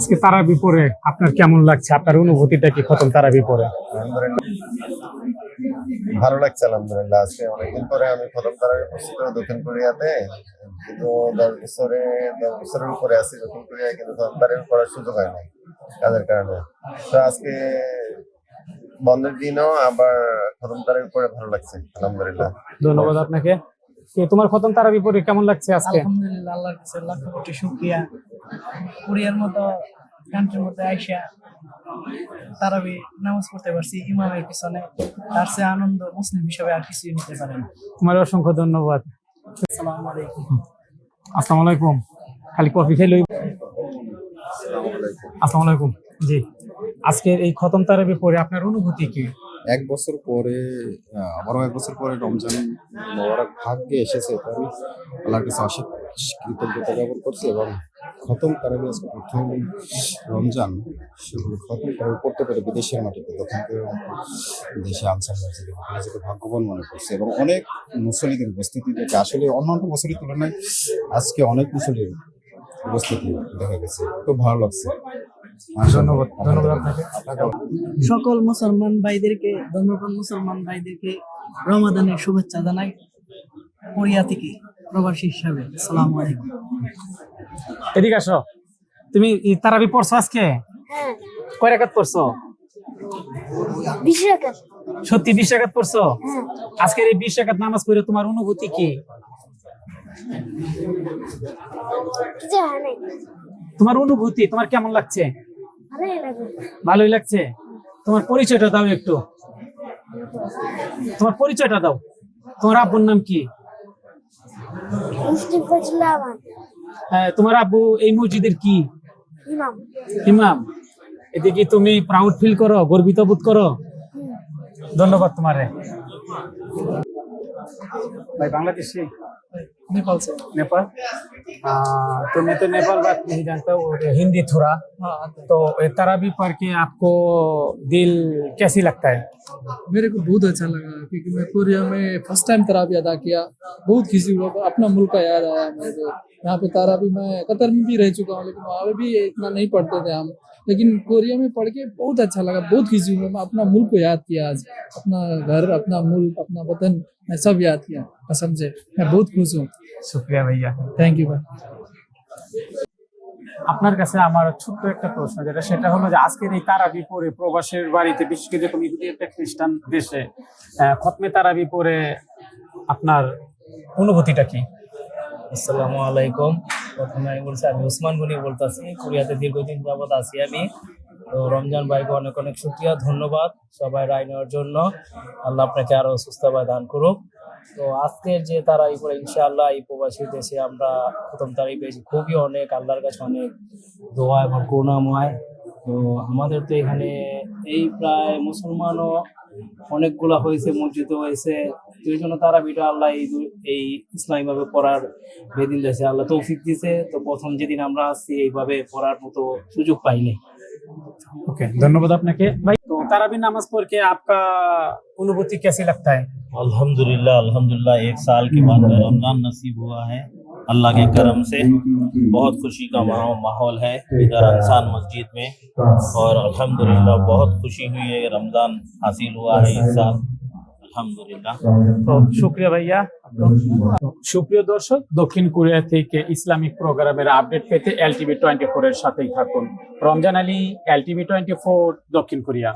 আজকে তারাবি পরে আপনার কেমন লাগছে? আপনার অনুভূতিটা কি খতম তারাবি পরে? আলহামদুলিল্লাহ। ভালো লাগছে আলহামদুলিল্লাহ। আজকে অনেকদিন পরে আমি প্রথম তারা উপস্থিত দক্ষিণ কোরিয়াতে। কিন্তু দশ বছরে দশ বছরের উপরে আছি দক্ষিণ কোরিয়ায় কিন্তু প্রথম তারের করার সুযোগ হয় নাই কাজের কারণে। তো আজকে বন্ধের দিনও আবার প্রথম তারের উপরে ভালো লাগছে আলহামদুলিল্লাহ। ধন্যবাদ আপনাকে। তোমার খতম তারাবি পরে কেমন লাগছে আজকে? আলহামদুলিল্লাহ আল্লাহর কাছে লাখ কোটি শুকরিয়া। কোরিয়ার মতো কান্ট্রির মধ্যে আইসা তারাবি নামাজ পড়তে পারছি ইমামের পিছনে। তার চেয়ে আনন্দ মুসলিম হিসেবে আর কিছুই হতে পারে না। তোমার অসংখ্য ধন্যবাদ। আসসালামু আলাইকুম। আসসালামু আলাইকুম। খালি কফি খেলে আসসালামু আলাইকুম। জি। আজকের এই খতম তারাবি পরে আপনার অনুভূতি কি? এক বছর পরে আবারও এক বছর পরে রমজান মোবারক ভাগ্যে এসেছে তো আমি আল্লাহর কাছে অশেষ কৃতজ্ঞতা জ্ঞাপন করছি এবং খতম তারাবি আজকে প্রথম রমজান। সেগুলো খতম তারাবি পড়তে পেরে বিদেশের মাটিতে, দক্ষিণ কোরিয়ার মতো দেশে আনসার হয়েছে নিজেকে ভাগ্যবান মনে করছে। এবং অনেক মুসলিদের উপস্থিতি দেখে, আসলে অন্যান্য বছরের তুলনায় আজকে অনেক মুসলির উপস্থিতি দেখা গেছে, খুব ভালো লাগছে। ধন্যবাদ ধন্যবাদ আপনাকে। আপনাকে সকল মুসলমান ভাইদেরকে ধর্মপ্রাণ মুসলমান ভাইদেরকে রমাদানের শুভেচ্ছা জানাই। কোরিয়া থেকে প্রবাসী হিসাবে আসসালামু আলাইকুম। এদিকে আসো। তুমি তারাবি পড়ছো আজকে? হ্যাঁ। কয় রাকাত পড়ছো? বিশ সত্যি বিশ রাকাত পড়ছো? হ্যাঁ। আজকের এই বিশ রাকাত নামাজ পড়ে তোমার অনুভূতি কি? তোমার অনুভূতি তোমার কেমন লাগছে? ভালোই লাগছে? তোমার পরিচয়টা দাও একটু। তোমার পরিচয়টা দাও। তোমার আব্বুর নাম কি? হ্যাঁ, তোমার আব্বু এই মসজিদের কি? ইমাম। এদিকে তুমি প্রাউড ফিল করো গর্বিত বোধ করো। ধন্যবাদ তোমারে। ভাই नेपाल से। नेपाल? आ, तो मैं तो नेपाल बात नहीं जानता हूँ और हिंदी थोड़ा। हाँ तो तारा तराबी पढ़ के आपको दिल कैसी लगता है? मेरे को बहुत अच्छा लगा क्योंकि मैं कोरिया में फ़र्स्ट टाइम तराबी अदा किया। बहुत खुशी हुआ अपना मुल्क का याद आया मेरे को। यहाँ पे तराबी मैं कतर में भी रह चुका हूँ लेकिन वहाँ पे भी इतना नहीं पढ़ते थे हम लेकिन कोरिया में पढ़ के बहुत अच्छा लगा बहुत खुशी हुआ मैं अपना मुल्क को याद किया आज अपना घर अपना मुल्क अपना वतन मैं सब याद किया कसम से मैं बहुत खुश हूँ শুক্রিয়া ভাইয়া थैंक यू भाई আপনার কাছে আমার ছোট্ট একটা প্রশ্ন যেটা সেটা হলো যে আজকের এই তারাবি পরে প্রবাসের বাড়িতে বিশেষ করে তুমি যদি একটা খ্রিস্টান দেশে আহ, খতমে তারাবি পরে আপনার অনুভূতিটা কি আসসালামু আলাইকুম। প্রথমে আমি বলছি, আমি উসমান গনি বলতেছি, কোরিয়াতে দীর্ঘদিন যাবত আছি আমি। তো রমজান ভাইকে অনেক অনেক শুক্রিয়া, ধন্যবাদ সবাই রায় নেওয়ার জন্য। আল্লাহ আপনাকে আরও সুস্থভাবে দান করুক। তো আজকের যে তারা এই করে ইনশাআল্লাহ এই প্রবাসী দেশে আমরা প্রথম তারিখ পেয়েছি, খুবই অনেক, আল্লাহর কাছে অনেক দোয়া এবং করুণাময়। তো আমাদের তো এখানে এই প্রায় মুসলমানও অনেকগুলা হয়েছে মসজিদ হয়েছে তো এই জন্য তারা ভিডিও আল্লাহ এই দু- এই ইসলামী ভাবে পড়ার বেদিন দিয়েছে আল্লাহ তৌফিক দিয়েছে তো প্রথম যেদিন আমরা আসছি এইভাবে পড়ার মতো সুযোগ পাইনি ओके धन्यवाद আপনাকে ভাই তো তারাবি নামাজ पढ़ के आपका अनुभूति कैसी लगता है अल्हम्दुलिल्लाह अल्हम्दुलिल्लाह एक साल के बाद रमजान नसीब हुआ है अल्लाह के करम से बहुत खुशी का माहौल माहौल है इधर अंसान मस्जिद में और अल्हम्दुलिल्लाह बहुत खुशी हुई है रमजान हासिल हुआ है इस साल আলহামদুলিল্লাহ। তো শুক্রিয়া ভাইয়া। সুপ্রিয় দর্শক দক্ষিণ কোরিয়া থেকে ইসলামিক প্রোগ্রামের আপডেট পেতে এল এলটিভি টোয়েন্টি ফোর এর সাথেই থাকুন। Ramzan Ali L TV twenty four দক্ষিণ কোরিয়া।